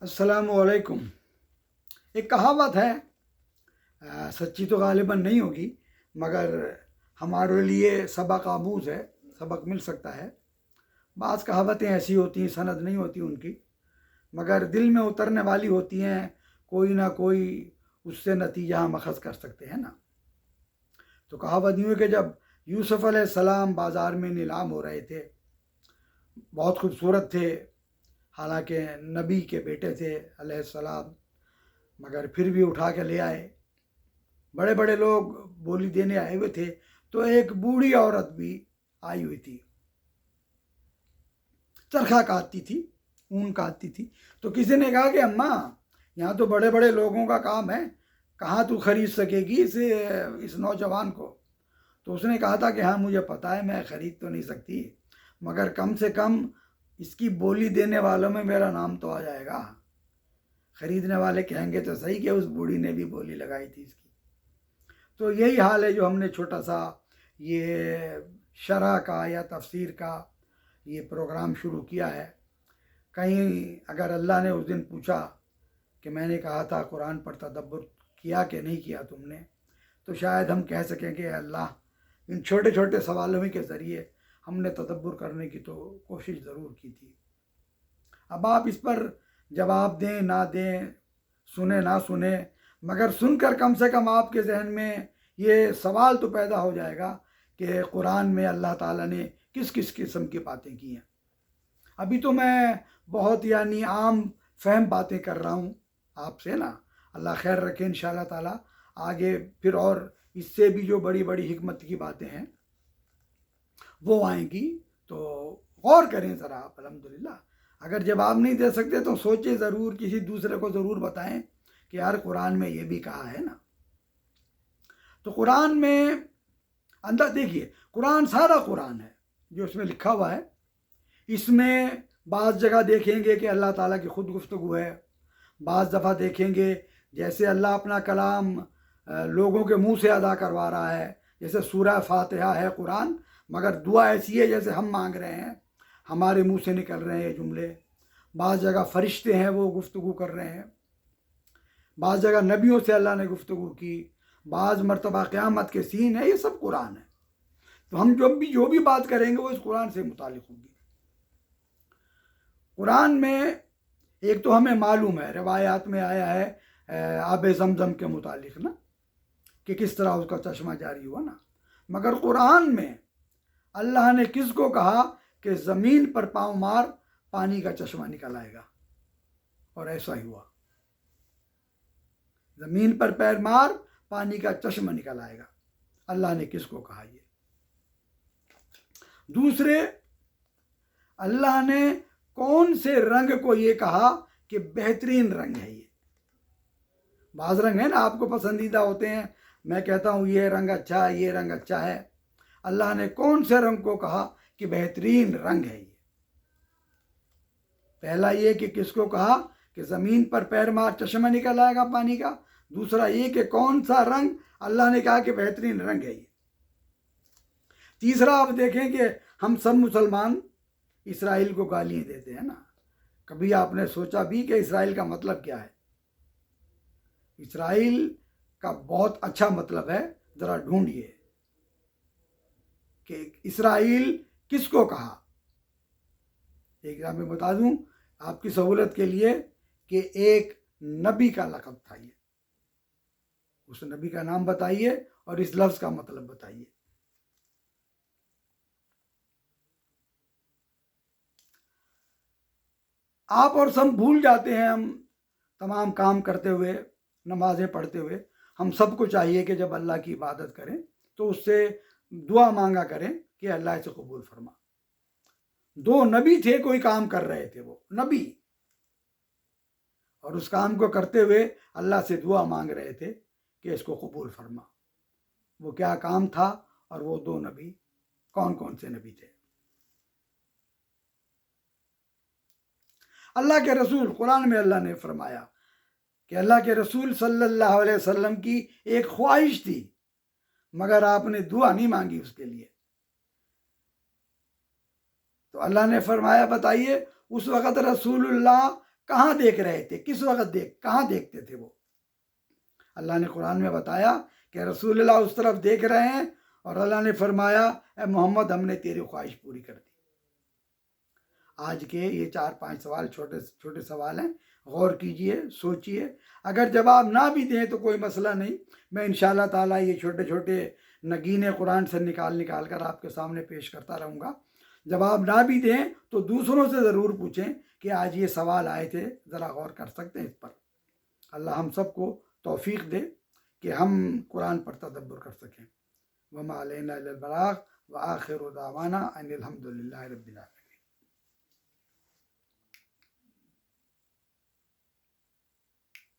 السلام علیکم۔ ایک کہاوت ہے آ، سچی تو غالباً نہیں ہوگی مگر ہمارے لیے سبق آموز ہے سبق مل سکتا ہے۔ بعض کہاوتیں ایسی ہوتی ہیں سند نہیں ہوتی ان کی مگر دل میں اترنے والی ہوتی ہیں کوئی نہ کوئی اس سے نتیجہ ہم اخذ کر سکتے ہیں نا۔ تو کہاوت یوں ہے کہ جب یوسف علیہ السلام بازار میں نیلام ہو رہے تھے بہت خوبصورت تھے حالانکہ نبی کے بیٹے تھے علیہ السلام، مگر پھر بھی اٹھا کے لے آئے۔ بڑے بڑے لوگ بولی دینے آئے ہوئے تھے، تو ایک بوڑھی عورت بھی آئی ہوئی تھی۔ چرخا کاٹتی تھی، اون کاٹتی تھی۔ تو کسی نے کہا کہ اماں، یہاں تو بڑے بڑے لوگوں کا کام ہے، کہاں تو خرید سکے گی اس اس نوجوان کو؟ تو اس نے کہا تھا کہ ہاں مجھے پتہ ہے، میں خرید تو نہیں سکتی، مگر کم سے کم اس کی بولی دینے والوں میں میرا نام تو آ جائے گا۔ خریدنے والے کہیں گے تو صحیح کہ اس بوڑھی نے بھی بولی لگائی تھی اس کی۔ تو یہی حال ہے جو ہم نے چھوٹا سا یہ شرح کا یا تفسیر کا یہ پروگرام شروع کیا ہے۔ کہیں اگر اللہ نے اس دن پوچھا کہ میں نے کہا تھا قرآن پر تدبر کیا کہ نہیں کیا تم نے، تو شاید ہم کہہ سکیں کہ اللہ، ان چھوٹے چھوٹے سوالوں کے ذریعے ہم نے تدبر کرنے کی تو کوشش ضرور کی تھی۔ اب آپ اس پر جواب دیں، نہ دیں، سنیں، نہ سنیں، مگر سن کر کم سے کم آپ کے ذہن میں یہ سوال تو پیدا ہو جائے گا کہ قرآن میں اللہ تعالیٰ نے کس کس قسم کی باتیں کی ہیں۔ ابھی تو میں بہت یعنی عام فہم باتیں کر رہا ہوں آپ سے نا۔ اللہ خیر رکھے ان شاء اللہ تعالیٰ۔ آگے پھر اور اس سے بھی جو بڑی بڑی حکمت کی باتیں ہیں وہ آئیں گی تو غور کریں ذرا آپ، الحمدللہ۔ اگر جواب نہیں دے سکتے تو سوچیں ضرور کسی دوسرے کو ضرور بتائیں کہ یار قرآن میں یہ بھی کہا ہے نا۔ تو قرآن میں اندر دیکھیے، قرآن سارا قرآن ہے جو اس میں لکھا ہوا ہے۔ اس میں بعض جگہ دیکھیں گے کہ اللہ تعالیٰ کی خود گفتگو ہے۔ بعض دفعہ دیکھیں گے جیسے اللہ اپنا کلام لوگوں کے منہ سے ادا کروا رہا ہے۔ جیسے سورہ فاتحہ ہے قرآن مگر دعا ایسی ہے جیسے ہم مانگ رہے ہیں، ہمارے منہ سے نکل رہے ہیں یہ جملے۔ بعض جگہ فرشتے ہیں، وہ گفتگو کر رہے ہیں۔ بعض جگہ نبیوں سے اللہ نے گفتگو کی۔ بعض مرتبہ قیامت کے سین ہے یہ سب قرآن ہے۔ تو ہم جو بھی جو بھی بات کریں گے، وہ اس قرآن سے متعلق ہوگی۔ قرآن میں ایک تو ہمیں معلوم ہے، روایات میں آیا ہے آب زمزم کے متعلق نا، کہ کس طرح اس کا چشمہ جاری ہوا نا۔ مگر قرآن میں اللہ نے کس کو کہا کہ زمین پر پاؤں مار، پانی کا چشمہ نکل آئے گا؟ اور ایسا ہی ہوا۔ زمین پر پیر مار، پانی کا چشمہ نکل آئے گا۔ اللہ نے کس کو کہا یہ؟ دوسرے، اللہ نے کون سے رنگ کو یہ کہا کہ بہترین رنگ ہے یہ؟ بعض رنگ ہیں نا آپ کو پسندیدہ ہوتے ہیں۔ میں کہتا ہوں یہ رنگ اچھا ہے، یہ رنگ اچھا ہے۔ اللہ نے کون سے رنگ کو کہا کہ بہترین رنگ ہے یہ؟ پہلا یہ کہ کس کو کہا کہ زمین پر پیر مار چشمہ نکل آئے گا پانی کا؟ دوسرا یہ کہ کون سا رنگ اللہ نے کہا کہ بہترین رنگ ہے یہ؟ تیسرا آپ دیکھیں کہ ہم سب مسلمان اسرائیل کو گالیاں دیتے ہیں نا۔ کبھی آپ نے سوچا بھی کہ اسرائیل کا مطلب کیا ہے؟ اسرائیل کا بہت اچھا مطلب ہے، ذرا ڈھونڈیے۔ کہ اسرائیل کس کو کہا؟ ایک میں بتا دوں، آپ کی سہولت کے لیے کہ ایک نبی کا لقب تھا یہ اس نبی کا نام بتائیے اور اس لفظ کا مطلب بتائیے۔ آپ اور سب بھول جاتے ہیں ہم تمام کام کرتے ہوئے، نمازیں پڑھتے ہوئے۔ ہم سب کو چاہیے کہ جب اللہ کی عبادت کریں تو اس سے دعا مانگا کریں کہ اللہ اسے قبول فرما۔ دو نبی تھے، کوئی کام کر رہے تھے وہ، نبی۔ اور اس کام کو کرتے ہوئے اللہ سے دعا مانگ رہے تھے کہ اس کو قبول فرما۔ وہ کیا کام تھا اور وہ دو نبی، کون کون سے نبی تھے؟ اللہ کے رسول، قرآن میں اللہ نے فرمایا کہ اللہ کے رسول صلی اللہ علیہ وسلم کی ایک خواہش تھی۔ مگر آپ نے دعا نہیں مانگی اس کے لیے۔ تو اللہ نے فرمایا، بتائیے، اس وقت رسول اللہ کہاں دیکھ رہے تھے؟ کس وقت دیکھ، کہاں دیکھتے تھے وہ؟ اللہ نے قرآن میں بتایا کہ رسول اللہ اس طرف دیکھ رہے ہیں اور اللہ نے فرمایا، اے محمد، ہم نے تیری خواہش پوری کر دی۔ آج کے یہ چار پانچ سوال چھوٹے چھوٹے سوال ہیں۔ غور کیجیے، سوچئے۔ اگر جواب نہ بھی دیں تو کوئی مسئلہ نہیں۔ میں انشاءاللہ تعالیٰ یہ چھوٹے چھوٹے نگین قرآن سے نکال نکال کر آپ کے سامنے پیش کرتا رہوں گا۔ جواب نہ بھی دیں تو دوسروں سے ضرور پوچھیں کہ آج یہ سوال آئے تھے، ذرا غور کر سکتے ہیں اس پر۔ اللہ ہم سب کو توفیق دے کہ ہم قرآن پر تدبر کر سکیں۔ وما علینا الا البلاغ وآخر دعوانا ان الحمد للہ رب العالمین